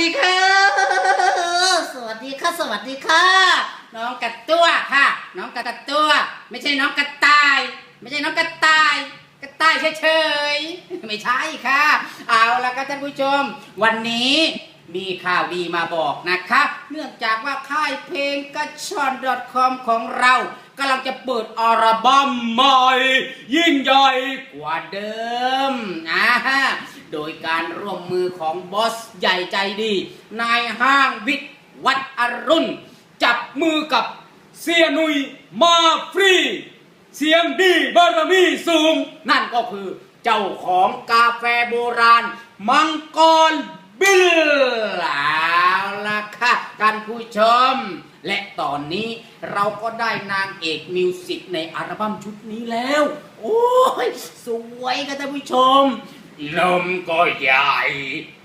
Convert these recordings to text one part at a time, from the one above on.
ดีค่ะ สวัสดีค่ะ สวัสดีค่ะ น้องกระตัวค่ะ น้องกระตัวไม่ใช่น้องกระต่าย ไม่ใช่น้องกระต่าย กระต่ายเฉยๆ ไม่ใช่ค่ะ เอาละครับท่านผู้ชม วันนี้มีข่าวดีมาบอกนะคะ เนื่องจากว่าค่ายเพลงกระชอน .com ของเรากำลังจะเปิดอัลบั้มใหม่ ยิ่งใหญ่กว่าเดิมนะ โดยการร่วมมือของบอสใหญ่ใจดี นายห้างวิทย์วัดอรุณ จับมือกับเสียนุยมาฟรี เสียงดีบารมีสูง นั่นก็คือเจ้าของกาแฟโบราณ มังกรบิลเอาละค่ะท่านผู้ชม และตอนนี้เราก็ได้นางเอกมิวสิกในอัลบั้มชุดนี้แล้ว โอ้ย สวยค่ะท่านผู้ชม นมก็ใหญ่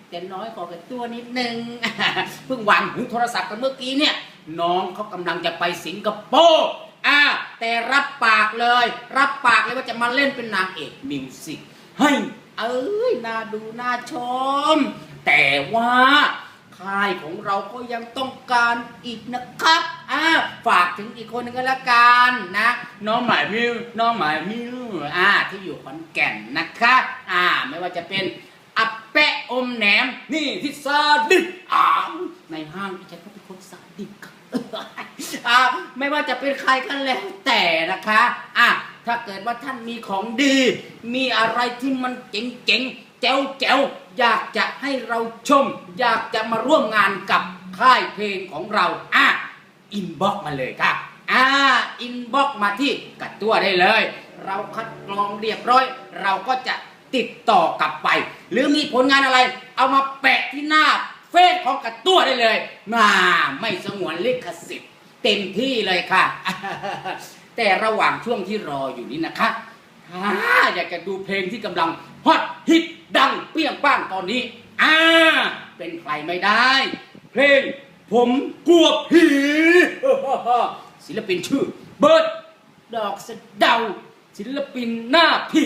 แต่น้อยกว่ากับตัวนิดนึง เพิ่งวางหูโทรศัพท์กันเมื่อกี้เนี่ย น้องเขากำลังจะไปสิงคโปร์อ่าแต่รับปากเลย รับปากเลยว่าจะมาเล่นเป็นนางเอกมิวสิกให้เอ้ยน่าดูน่าชม แต่ว่า ค่ายของเราก็ยังต้องการอีกนะครับอ่าฝากถึงอีกคนหนึงก็แล้วกันนะ น้องหมายมิวน้องหมายมิวอ่าที่อยู่ขอนแก่นนะคะอ่าไม่ว่าจะเป็นอัปแปะอมแหนม นี่ที่ซาดิสอ่าในห้างที่ฉันก็เป็นคนซาดิสครับอ่าไม่ว่าจะเป็นใครก็แล้วแต่นะคะอะถ้าเกิดว่าท่านมีของดี มีอะไรที่มันเจ๋งๆแจ๋วแจ๋วๆ อยากจะให้เราชม อยากจะมาร่วมงานกับค่ายเพลงของเราอะอินบ็อกมาเลยค่ะอ่าอินบ็อกมาที่กัดตัวได้เลย เราคัดกรองเรียบร้อย เราก็จะติดต่อกลับไป หรือมีผลงานอะไร เอามาแปะที่หน้าเฟซของกัดตัวได้เลยมาไม่สงวนลิขสิทธิ์เต็มที่เลยค่ะ แต่ระหว่างช่วงที่รออยู่นี้นะคะ ถ้าอยากจะดูเพลงที่กำลังฮอตฮิตดังเปี้ยงป้างตอนนี้อ่าเป็นใครไม่ได้ เพลงผมกลัวผีศิลปินชื่อ เบิร์ดดอกสะเดา ศิลปินหน้าผี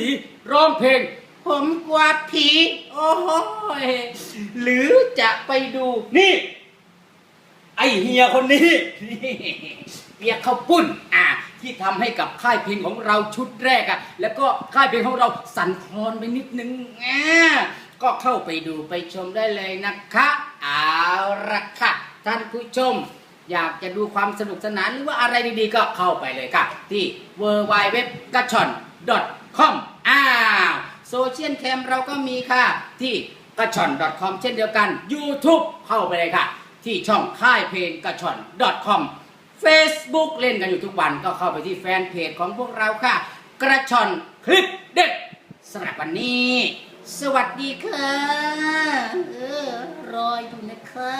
ร้องเพลง ผมกลัวผี โอ้ยหรือจะไปดูนี่ ไอเฮียคนนี้นี่เปียกข้าวปุ้นอะ ที่ทำให้กับค่ายเพลงของเราชุดแรกอะแล้วก็ค่ายเพลงของเราสั่นคลอนไปนิดนึงอ่ก็เข้าไปดูไปชมได้เลยนะคะเอาละค่ะท่านผู้ชม อยากจะดูความสนุกสนานหรือว่าอะไรดีๆ ก็เข้าไปเลยค่ะ ที่ w w w g a c h o n com อ้าวโซเชียลแคมเราก็มีค่ะ ที่ g a c h o n com เช่นเดียวกัน YouTube เข้าไปเลยค่ะ ที่ช่องค่ายเพลงกระชอน .com Facebook เล่นกันอยู่ทุกวันก็เข้าไปที่แฟนเพจของพวกเราค่ะ กระชอนคลิปเด็ดสำหรับวันนี้ สวัสดีค่ะรออยู่นะคะ